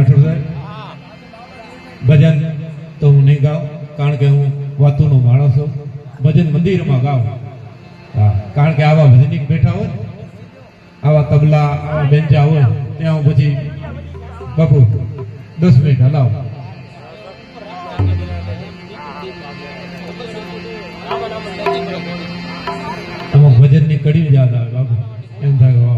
રાઠોડ સાહેબ ભજન તો હું નહીં ગાઉં, કારણ કે હું વાતુનો માણસ છું. ભજન મંદિરમાં ગાઉં. હા, કારણ કે આવા ભજનિક બેઠા હોય, આવા તબલા, આવા બેંજા હોય, ત્યાં હું પછી બાપુ, દસ મિનિટ હલાવ. ભજનની કડી યાદ આવે બાપુ. એમ થાય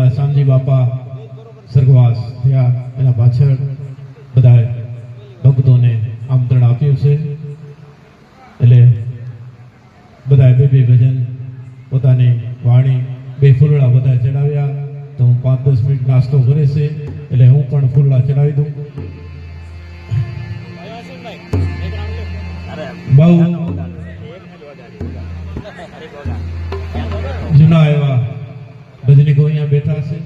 એમાં શામજી બાપા સ્વર્ગવાસ થયા. એના પાછળ બધા ભક્તોને આમંત્રણ આપ્યું છે. એટલે બધા બે બે ભજન પોતાની વાણી બે ફૂલડા બધા ચડાવ્યા. તો હું પાંચ દસ મિનિટ નાસ્તો કરે છે. એટલે હું પણ ફૂલડા ચડાવી દઉં. બહુ ભજનીકો અહીંયા બેઠા છે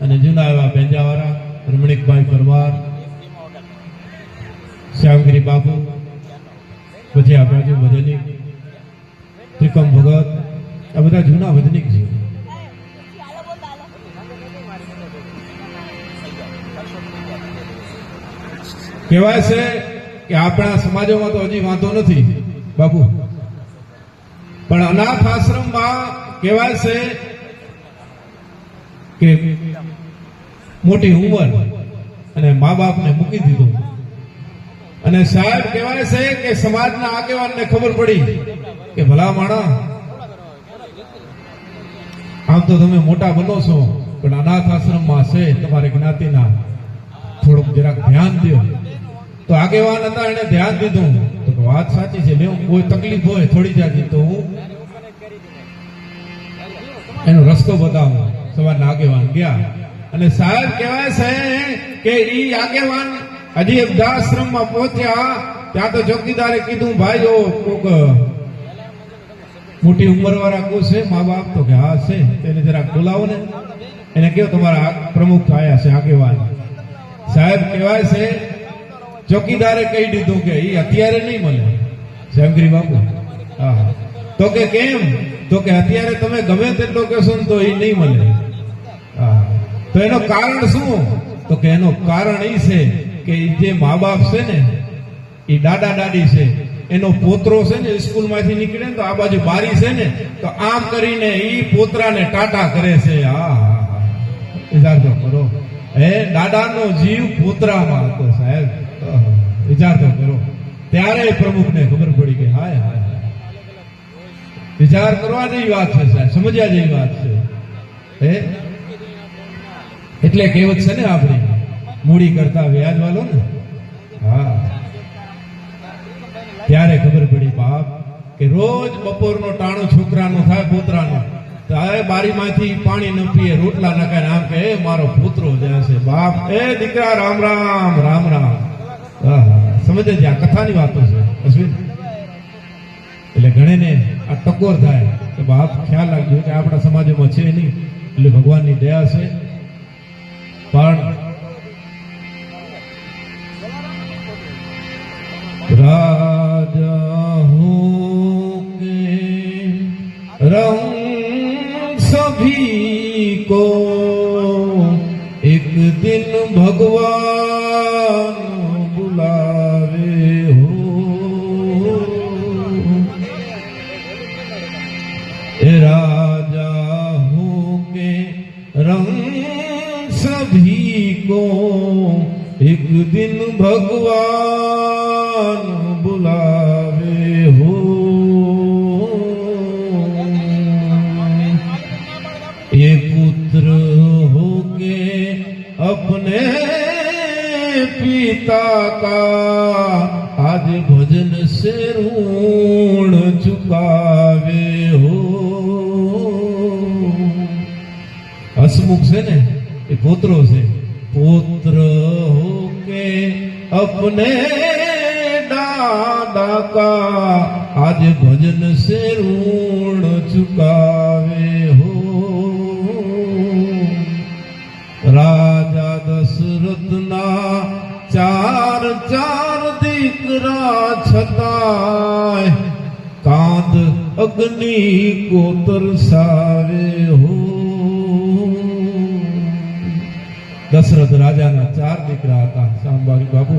અને જૂના એવા બેંજાવાળા, રમણીકભાઈ પરવાર શ્યામગીરી બાપુ, પછી આપણા બાજુ ભજનિક ત્રિકમ ભગત, આ બધા જૂના વજનિક છે. કહેવાય છે કે આપણા સમાજોમાં તો હજી વાંધો નથી, બાપુ. પણ અનાથ આશ્રમમાં કહેવાય છે કે મોટી ઉંમર અને મા બાપને મૂકી દીધું. અને સાહેબ કહેવાય છે કે સમાજના આગેવાનને ખબર પડી કે ભલા માણા આમ તો તમે મોટા બનો છો, પણ અનાથ આશ્રમમાં છે, તમારી જ્ઞાતિના થોડુંક જરાક ધ્યાન દો. તો આગેવાન હતા, એને ધ્યાન દીધું. તો વાત સાચી છે લ્યો કોઈ તકલીફ હોય, થોડી જાતી તો હું એનો રસ્તો બતાવું. સવારના આગેવાન ગયા. અને સાહેબ કહેવાય છે કે ઈ આગેવાન હજી વૃદ્ધાશ્રમમાં પહોંચ્યા. ત્યાં તો ચોકીદારે કીધું, ભાઈ જો કોક મોટી ઉંમર વાળા કોઈ છે મા બાપ તો કે હા છે, તેને જરાક બોલાવો ને. એને કહ્યું, તમારા પ્રમુખ આયા છે, આગેવાન. સાહેબ કહેવાય છે, ચોકીદારે કહી દીધું કે એ અત્યારે નહીં મળે. શંકરી બાપુ, હા. તો કે કેમ? તો કે અત્યારે તમે ગમે તેટલો કહેશો ને તો એ નહીં મળે. તો એનો કારણ શું? તો કે એનો કારણ એ છે કે જે મા બાપ છે ને એ દાદા દાદી છે, એનો પોતરો છે ને સ્કૂલમાંથી નીકળે ને તો આ બાજુ બારી છે ને, તો આમ કરીને એ પોતરાને ટાટા કરે છે. હા હા હા. વિચાર કરો. હે, દાદાનો જીવ પોતરામાં હતો સાહેબ. આહા. વિચાર કરો. ત્યારે પ્રમુખને ખબર પડી કે હાય હાય. વિચાર કરવા જેવી વાત છે સાહેબ, સમજ્યા જેવી વાત છે. હે? એટલે કહેવત છે ને આપણી, મૂડી કરતા વ્યાજ વાલો ને? હા. ત્યારે ખબર પડી બાપ, કે રોજ બપોરનો ટાણો છોકરાનો થાય, પોતરાનો. તો હવે બારીમાંથી પાણી ન પીએ રોટલા ન ખાય આમ કે "એ મારો પુત્રો જ્યાં છે. બાપ, એ દીકરા, રામ રામ રામ રામ. સમજે છે? આ કથાની વાતો છે. અશ્વિન? એટલે ઘણેને આ ટકોર થાય કે બાપ, ખ્યાલ રાખજો કે આપણા સમાજમાં છે નહીં. એટલે ભગવાનની દયા છે. પણ દિન ભગવાન બોલાવે હો. એ પુત્ર હો કે અપને પિતા કા આજ ભજન સે ઋણ ચુકાવે હો. હસમુખ છે ને? એ પોત્રો છે. પોત્ર હો के अपने दादा का आज भजन से ऋण चुकावे हो राजा दशरथ ना चार चार दीकरा छताय कांद अग्नि को तरसावे हो દશરથ રાજાના ચાર દીકરા હતા સાંબારી બાબુ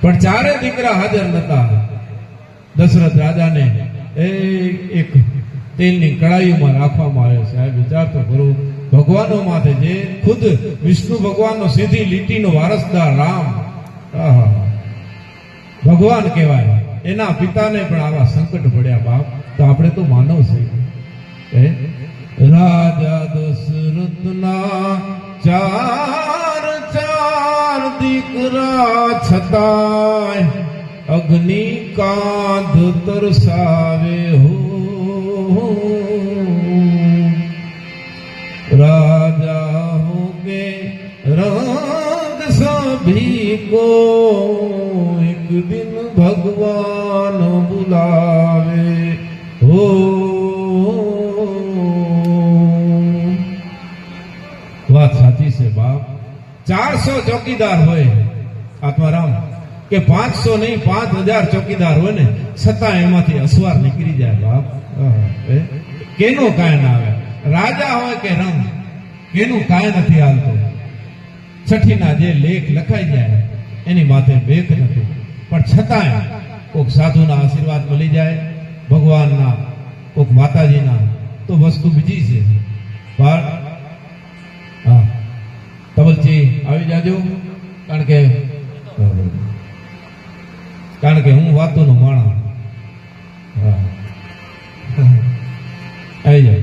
પણ ચારે દીકરા હાજર નતા. દશરથ રાજાને એક તેલની કડાઈમાં રાખવામાં આવ્યો સાહેબ, વિચાર તો કરો. ભગવાનો માથે જે ખુદ વિષ્ણુ ભગવાનનો સીધી લીટીનો વારસદાર રામ. ભગવાન કહેવાય. એના પિતાને પણ આવા સંકટ પડ્યા બાપ. તો આપણે તો માનવ છે વરસાવે હો. રાજા હોગે રંગ સભી કો એક દિન ભગવાન બુલાવે. હો. વાત સાચી છે બાપ. ચારસો ચોકીદાર હોય. આત્મારામ. કે પાંચસો નહીં, પાંચ હજાર ચોકીદાર હોય ને, છતાં એમાંથી અસવાર નીકળી જાય બાપ? કેનું કાંઈ ના આવે? રાજા હોય કે રંગ કેનું કાંઈ નથી હાલતું. છઠ્ઠીના જે લેખ લખાઈ જાય, એની માથે બેક નથી. પણ છતાંય કોક સાધુના આશીર્વાદ મળી જાય, ભગવાનના, કોક માતાજીના, તો વસ્તુ બીજી છે. પણ હા. તબલજી આવી જાજો. કારણ કે કારણ કે હું વાતોનો માણસ. હા. આવી જાય.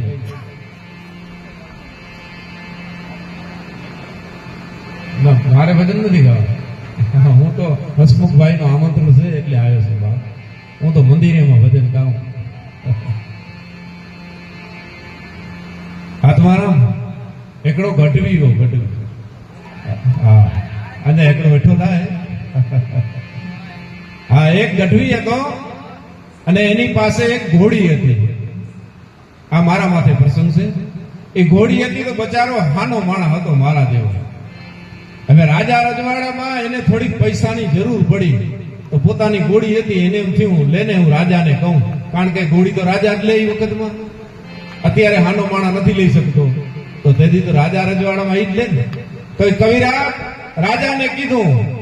મારે ભજન નથી ગાવા હું તો હસમુખભાઈ નું આમંત્રણ છે એટલે આવ્યો છે બા. હું તો મંદિરેમાં ભજન ગાઉં. આત્મારામ એકડો ગઢવી હો ગઢવી હા. અને એકડો બેઠો થાય. હા, એક ગઢવી હતો અને એની પાસે એક ઘોડી હતી. આ મારા માથે પ્રસંગ છે. એ ઘોડી હતી તો બચારો હાનો માણા હતો મારા જેવો. હવે રાજા રજવાડામાં એને થોડીક પૈસાની જરૂર પડી. તો પોતાની ઘોડી હતી, એને એમ થયું, લેને હું રાજાને કહું. કારણ કે ઘોડી તો રાજા જ લે એ વખતમાં. અત્યારે હાનો માણા નથી લઈ શકતો. તો તેથી તો રાજા રજવાડામાં એ જ લે ને. તો એ કવિરાજ રાજાને કીધું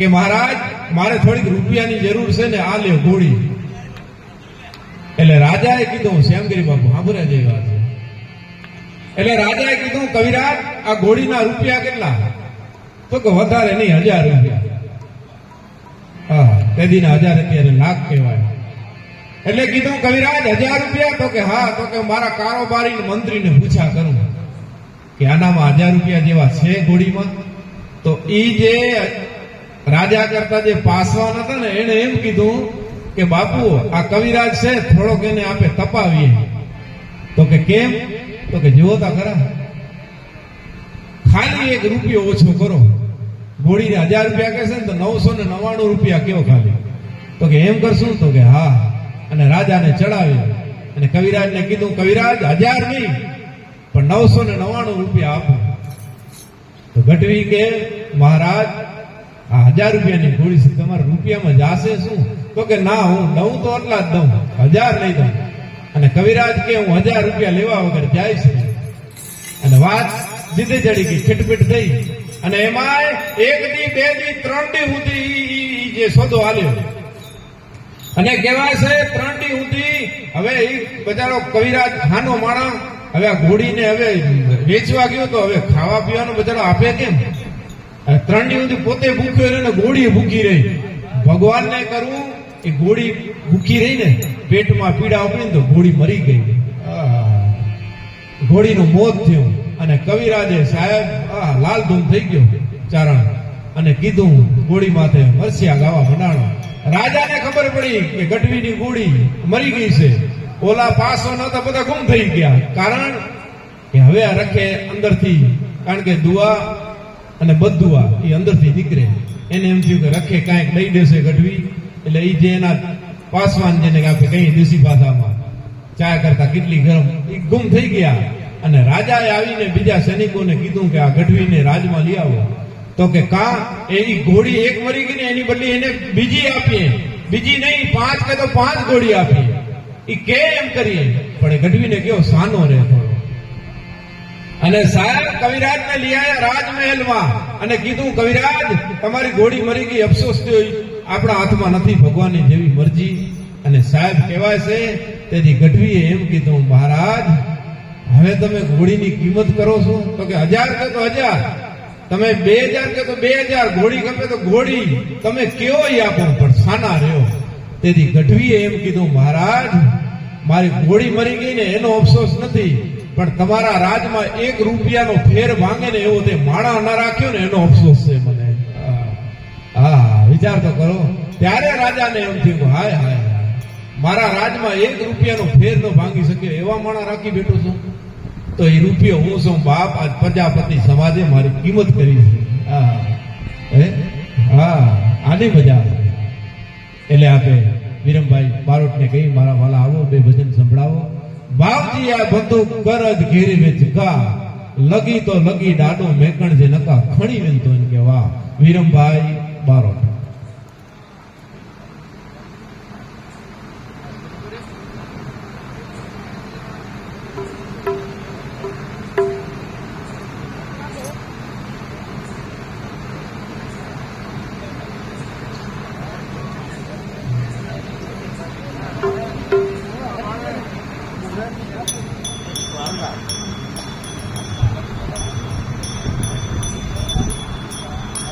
કે મહારાજ, મારે થોડીક રૂપિયાની જરૂર છે ને, આ લે ગોળી. એટલે રાજાએ કીધું શ્યામગીરી બાપુ સાંભળ્યા જેવી વાત છે. એટલે રાજાએ કીધું, કવિરાજ, આ ગોળીના રૂપિયા કેટલા? તો કે વધારે નહીં, હજાર રૂપિયા. હા, તેદીના હજાર અત્યારે લાખ કહેવાય. એટલે કીધું, કવિરાજ, હજાર રૂપિયા? તો કે હા, તો કે મારા કારોબારી મંત્રીને પૂછા કરું. કે આનામાં હજાર રૂપિયા જેવા છે ગોળીમાં? તો ઈ જે રાજા કરતા જે પાસવાન હતા ને એને એમ કીધું કે, બાપુ, આ કવિરાજ છે, થોડોક એને આપે તપાવીએ. તો કે, કેમ? તો કે, જુઓ તા ખરા, ખાલી એક રૂપિયો ઓછો કરો. ઘોડીને હજાર રૂપિયા કહેશે ને, તો નવસો ને નવ્વાણું રૂપિયા કેવો ખાલી? તો કે, એમ કરશું? તો કે, હા. અને રાજાને ચડાવ્યો. અને કવિરાજને કીધું, કવિરાજ, હજાર નહીં, પણ નવસો ને નવ્વાણું રૂપિયા આપો. તો ગઢવી કે, મહારાજ આ હજાર રૂપિયાની છે, તમારા રૂપિયામાં જાશે શું? તો કે ના, હું દઉં તો એટલા જ દઉં. હજાર નહીં દઉં. અને કવિરાજ કે હું હજાર રૂપિયા લેવા વગર જાય છે. અને વાત જીતે ચડી ગઈ ખીટપીટ થઈ. અને એમાંય એક દી, બે દી, ત્રણ દી સુધી જે સોદો આલ્યો અને કહેવાય છે, ત્રણ દી સુધી હવે એ બચારો કવિરાજ ખાનો માણસ હવે આ ઘોડીને હવે વેચવા ગયો તો હવે ખાવા પીવાનું બચારો આપે કેમ? ત્રણ દિવસ પોતે ભૂખ્યો રહ્યો ને ગોળી ભૂખી રહી. ભગવાનને કરવું એ ગોળી ભૂખી રહી ને પેટમાં પીડા ઉપડી તો ગોળી મરી ગઈ. ઘોડીનું મોત થયું અને કવિરાજે સાહેબ, આ લાલ ધૂમ થઈ ગયો ચારણ અને કીધું, ગોળી માથે મરસિયા ગાવા મંડાણો રાજાને ખબર પડી કે ગઢવીની ગોળી મરી ગઈ છે. ઓલા પાસો નતા બધા ગુમ થઈ ગયા. કારણ કે હવે આ રખે અંદરથી, કારણ કે દુઆ અને બધું આ, એ અંદરથી નીકળે. એને એમ થયું કે રખે કાંઈક દઈ દેશે ગઢવી. એટલે એ જે એના પાસવાન જેને આપે કઈ દેશી ભાષામાં, ચા કરતા કેટલી ગરમ એ ગુમ થઈ ગયા. અને રાજાએ આવીને બીજા સૈનિકોને કીધું કે આ ગઢવીને રાજમાં લઈ આવો. તો કે કા? એની ઘોડી એક મરી ગઈ ને એની બદલી એને બીજી આપીએ. બીજી નહીં, પાંચ કે તો પાંચ ઘોડી આપીએ. એ કે એમ કરીએ? પણ એ ગઢવીને કયો સાનો રહે થોડો અને સાહેબ કવિરાજ ને લઈ આવ્યા રાજમહેલમાં. અને કીધું, કવિરાજ, તમારી ઘોડી મરી ગઈ, અફસોસ થયો. આપણા હાથમાં નથી ભગવાનની જેવી મરજી. અને સાહેબ કહેવાય છે, તેથી ગઢવીએ એમ કીધું, મહારાજ, હવે તમે ઘોડીની કિંમત કરો છો. તો કે, હજાર કે તો હજાર. તમે બે હજાર કે તો બે હજાર. ઘોડી ગમે તો ઘોડી તમે કેવો આપો, પણ સાના રહ્યો. તેથી ગઢવીએ એમ કીધું, મહારાજ, મારી ઘોડી મરી ગઈ ને એનો અફસોસ નથી. પણ તમારા રાજમાં એક રૂપિયાનો ફેર માંગે ને એવો તે માણા ન રાખ્યો ને એનો અફસોસ છે મને. હા વિચાર તો કરો. ત્યારે રાજાને એમ થયું હાય હાય. મારા રાજમાં એક રૂપિયાનો ફેર ન ભાંગી શક્યો, એવા માણા રાખી બેઠો છું. તો એ રૂપિયો હું છું, બાપ, આજ પ્રજાપતિ સમાજે મારી કિંમત કરી છે. હા, હે? હા, આની મજા એટલે આપે વિરમભાઈ બારોટને કહી, મારા વાલા આવો, બે ભજન સંભળાવો. બાપજી આ બંદૂક કરજ ઘેરી વેચ કા લગી તો લગી ડાડો મેકણ જે નકા ખણી વેન તો કે વાહ વિરમભાઈ બારોટ